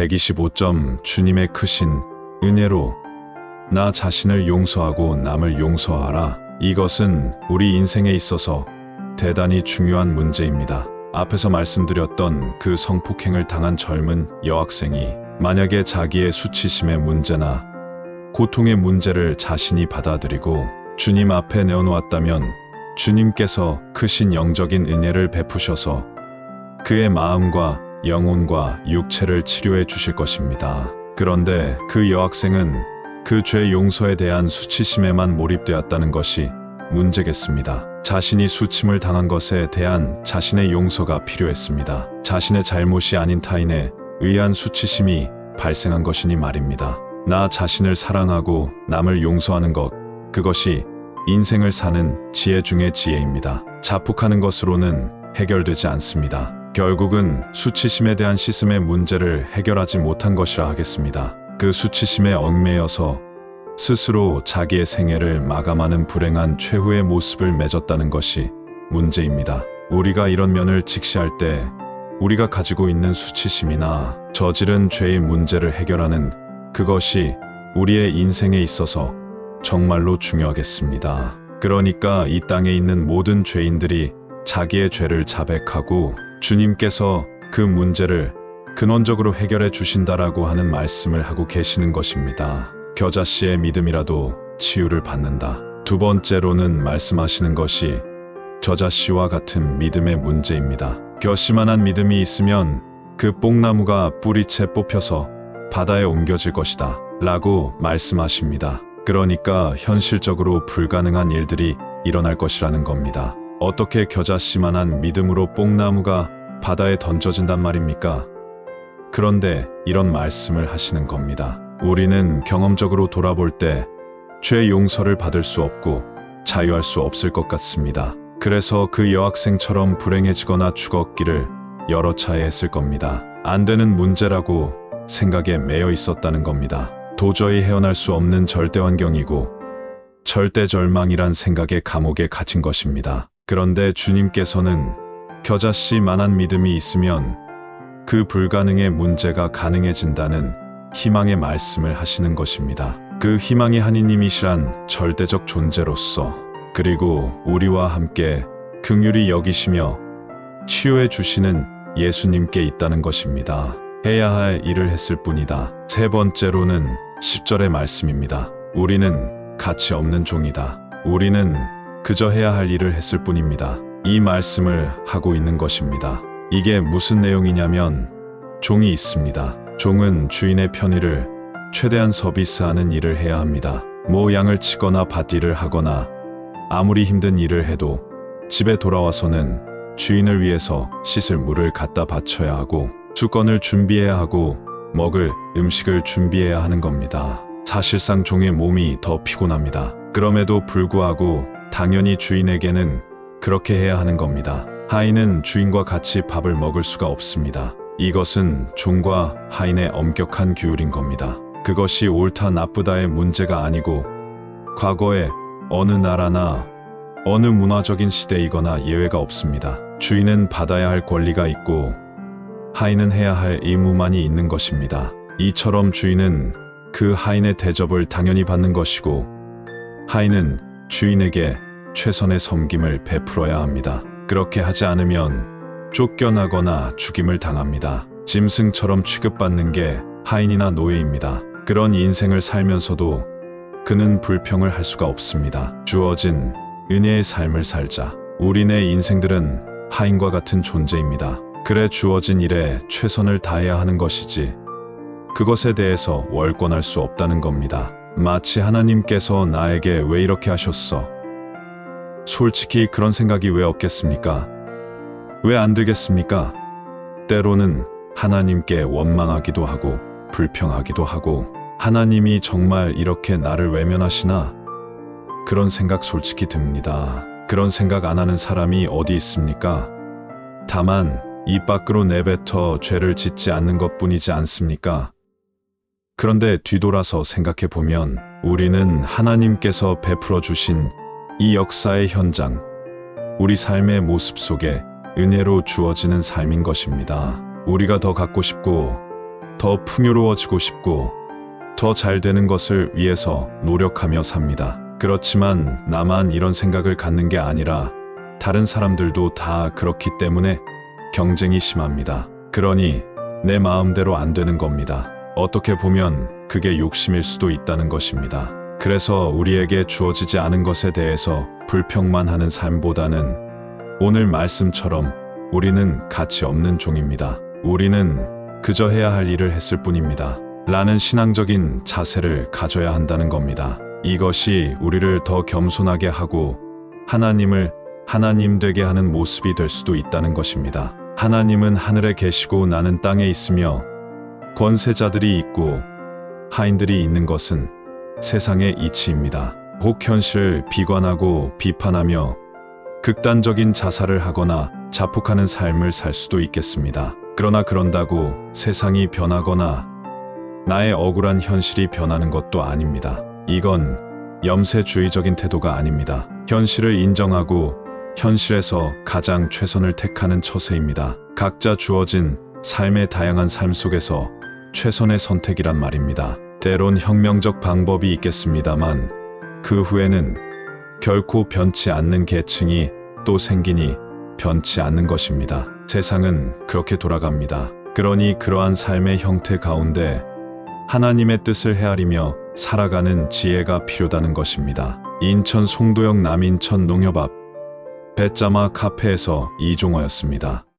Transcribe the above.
125점 주님의 크신 은혜로 나 자신을 용서하고 남을 용서하라. 이것은 우리 인생에 있어서 대단히 중요한 문제입니다. 앞에서 말씀드렸던 그 성폭행을 당한 젊은 여학생이 만약에 자기의 수치심의 문제나 고통의 문제를 자신이 받아들이고 주님 앞에 내어놓았다면 주님께서 크신 영적인 은혜를 베푸셔서 그의 마음과 영혼과 육체를 치료해 주실 것입니다. 그런데 그 여학생은 그 죄 용서에 대한 수치심에만 몰입되었다는 것이 문제겠습니다. 자신이 수침을 당한 것에 대한 자신의 용서가 필요했습니다. 자신의 잘못이 아닌 타인에 의한 수치심이 발생한 것이니 말입니다. 나 자신을 사랑하고 남을 용서하는 것, 그것이 인생을 사는 지혜 중의 지혜입니다. 자폭하는 것으로는 해결되지 않습니다. 결국은 수치심에 대한 시스의 문제를 해결하지 못한 것이라 하겠습니다. 그 수치심에 얽매여서 스스로 자기의 생애를 마감하는 불행한 최후의 모습을 맺었다는 것이 문제입니다. 우리가 이런 면을 직시할 때 우리가 가지고 있는 수치심이나 저지른 죄의 문제를 해결하는 그것이 우리의 인생에 있어서 정말로 중요하겠습니다. 그러니까 이 땅에 있는 모든 죄인들이 자기의 죄를 자백하고 주님께서 그 문제를 근원적으로 해결해 주신다라고 하는 말씀을 하고 계시는 것입니다. 겨자 씨의 믿음이라도 치유를 받는다. 두 번째로는 말씀하시는 것이 저자 씨와 같은 믿음의 문제입니다. 겨씨만한 믿음이 있으면 그 뽕나무가 뿌리채 뽑혀서 바다에 옮겨질 것이다. 라고 말씀하십니다. 그러니까 현실적으로 불가능한 일들이 일어날 것이라는 겁니다. 어떻게 겨자씨만한 믿음으로 뽕나무가 바다에 던져진단 말입니까? 그런데 이런 말씀을 하시는 겁니다. 우리는 경험적으로 돌아볼 때 죄 용서를 받을 수 없고 자유할 수 없을 것 같습니다. 그래서 그 여학생처럼 불행해지거나 죽었기를 여러 차례 했을 겁니다. 안 되는 문제라고 생각에 매여 있었다는 겁니다. 도저히 헤어날 수 없는 절대 환경이고 절대 절망이란 생각에 감옥에 갇힌 것입니다. 그런데 주님께서는 겨자씨만한 믿음이 있으면 그 불가능의 문제가 가능해진다는 희망의 말씀을 하시는 것입니다. 그 희망이 하니님이시란 절대적 존재로서 그리고 우리와 함께 긍휼히 여기시며 치유해 주시는 예수님께 있다는 것입니다. 해야 할 일을 했을 뿐이다. 세 번째로는 10절의 말씀입니다. 우리는 가치 없는 종이다. 우리는 그저 해야 할 일을 했을 뿐입니다. 이 말씀을 하고 있는 것입니다. 이게 무슨 내용이냐면 종이 있습니다. 종은 주인의 편의를 최대한 서비스하는 일을 해야 합니다. 뭐 양을 치거나 밭일을 하거나 아무리 힘든 일을 해도 집에 돌아와서는 주인을 위해서 씻을 물을 갖다 바쳐야 하고 주권을 준비해야 하고 먹을 음식을 준비해야 하는 겁니다. 사실상 종의 몸이 더 피곤합니다. 그럼에도 불구하고 당연히 주인에게는 그렇게 해야 하는 겁니다. 하인은 주인과 같이 밥을 먹을 수가 없습니다. 이것은 종과 하인의 엄격한 규율인 겁니다. 그것이 옳다 나쁘다의 문제가 아니고 과거에 어느 나라나 어느 문화적인 시대이거나 예외가 없습니다. 주인은 받아야 할 권리가 있고 하인은 해야 할 의무만이 있는 것입니다. 이처럼 주인은 그 하인의 대접을 당연히 받는 것이고 하인은 주인에게 최선의 섬김을 베풀어야 합니다. 그렇게 하지 않으면 쫓겨나거나 죽임을 당합니다. 짐승처럼 취급받는 게 하인이나 노예입니다. 그런 인생을 살면서도 그는 불평을 할 수가 없습니다. 주어진 은혜의 삶을 살자. 우리네 인생들은 하인과 같은 존재입니다. 그래 주어진 일에 최선을 다해야 하는 것이지. 그것에 대해서 월권할 수 없다는 겁니다. 마치 하나님께서 나에게 왜 이렇게 하셨어? 솔직히 그런 생각이 왜 없겠습니까? 왜안 들겠습니까? 때로는 하나님께 원망하기도 하고 불평하기도 하고 하나님이 정말 이렇게 나를 외면하시나? 그런 생각 솔직히 듭니다. 그런 생각 안 하는 사람이 어디 있습니까? 다만 입 밖으로 내뱉어 죄를 짓지 않는 것 뿐이지 않습니까? 그런데 뒤돌아서 생각해 보면 우리는 하나님께서 베풀어 주신 이 역사의 현장, 우리 삶의 모습 속에 은혜로 주어지는 삶인 것입니다. 우리가 더 갖고 싶고 더 풍요로워지고 싶고 더 잘 되는 것을 위해서 노력하며 삽니다. 그렇지만 나만 이런 생각을 갖는 게 아니라 다른 사람들도 다 그렇기 때문에 경쟁이 심합니다. 그러니 내 마음대로 안 되는 겁니다. 어떻게 보면 그게 욕심일 수도 있다는 것입니다. 그래서 우리에게 주어지지 않은 것에 대해서 불평만 하는 삶보다는 오늘 말씀처럼 우리는 가치 없는 종입니다. 우리는 그저 해야 할 일을 했을 뿐입니다. 라는 신앙적인 자세를 가져야 한다는 겁니다. 이것이 우리를 더 겸손하게 하고 하나님을 하나님 되게 하는 모습이 될 수도 있다는 것입니다. 하나님은 하늘에 계시고 나는 땅에 있으며 권세자들이 있고 하인들이 있는 것은 세상의 이치입니다. 혹 현실을 비관하고 비판하며 극단적인 자살을 하거나 자폭하는 삶을 살 수도 있겠습니다. 그러나 그런다고 세상이 변하거나 나의 억울한 현실이 변하는 것도 아닙니다. 이건 염세주의적인 태도가 아닙니다. 현실을 인정하고 현실에서 가장 최선을 택하는 처세입니다. 각자 주어진 삶의 다양한 삶 속에서 최선의 선택이란 말입니다. 때론 혁명적 방법이 있겠습니다만 그 후에는 결코 변치 않는 계층이 또 생기니 변치 않는 것입니다. 세상은 그렇게 돌아갑니다. 그러니 그러한 삶의 형태 가운데 하나님의 뜻을 헤아리며 살아가는 지혜가 필요하다는 것입니다. 인천 송도역 남인천 농협 앞 배짜마 카페에서 이종호였습니다.